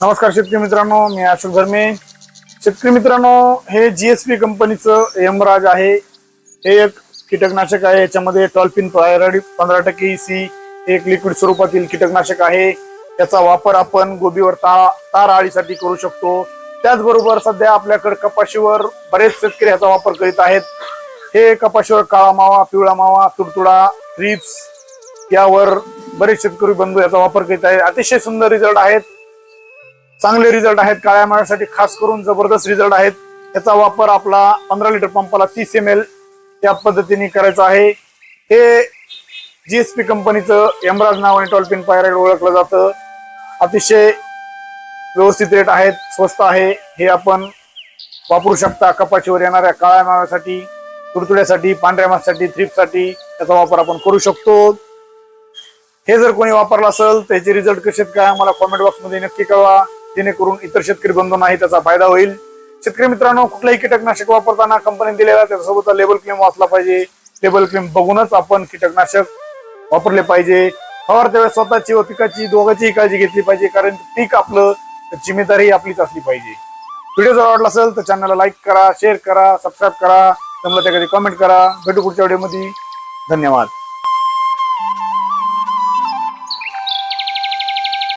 नमस्कार शेतकरी मित्रांनो मी अशोक धर्मे. शेतकरी मित्रांनो हे जीएसपी कंपनीचं यमराज आहे. हे एक कीटकनाशक आहे याच्यामध्ये टॉल्फिन पंधरा टक्के सी एक लिक्विड स्वरूपातील कीटकनाशक आहे. त्याचा वापर आपण गोबीवर ता तार आळीसाठी करू शकतो. त्याचबरोबर सध्या आपल्याकडे कपाशीवर बरेच शेतकरी याचा वापर करीत आहेत. हे कपाशीवर काळा मावा पिवळा मावा तुडतुडा ट्रिप्स यावर बरेच शेतकरी बंधू याचा वापर करीत आहेत. अतिशय सुंदर रिझल्ट आहेत. चांगले रिझल्ट आहेत. काळ्या माळ्यासाठी खास करून जबरदस्त रिझल्ट आहेत. याचा वापर आपला पंधरा लिटर पंपाला तीस एम एल या पद्धतीने करायचा आहे. हे जीएसपी कंपनीचं यमराज नावाने टॉल्पिन पायराईड ओळखलं जातं. अतिशय व्यवस्थित रेट आहेत स्वस्त आहे. हे आपण वापरू शकता. कपाशीवर येणाऱ्या काळ्या माव्यासाठी तुडतुड्यासाठी पांढऱ्या मासासाठी थ्रिपसाठी त्याचा वापर आपण करू शकतो. हे जर कोणी वापरलं असेल त्याचे रिझल्ट कसे आहेत काय आम्हाला कॉमेंट बॉक्समध्ये नक्की कळवा. जेणेकरून इतर शेतकरी बंधूंनाही त्याचा फायदा होईल. शेतकरी मित्रांनो कुठलाही कीटकनाशक वापरताना कंपनी दिलेला त्याच्यासोबत लेबल क्लेम वाचला पाहिजे. लेबल क्लेम बघूनच आपण कीटकनाशक वापरले पाहिजे. फवारते वेळेस स्वतःची व पिकाची दोघांचीही काळजी घेतली पाहिजे कारण पीक आपलं जिम्मेदारी आपलीच असली पाहिजे. व्हिडिओ जर आवडला असेल तर चॅनलला लाईक करा शेअर करा सबस्क्राईब करा. जमलं त्या कधी कमेंट करा. भेटू पुढच्या व्हिडिओमध्ये धन्यवाद.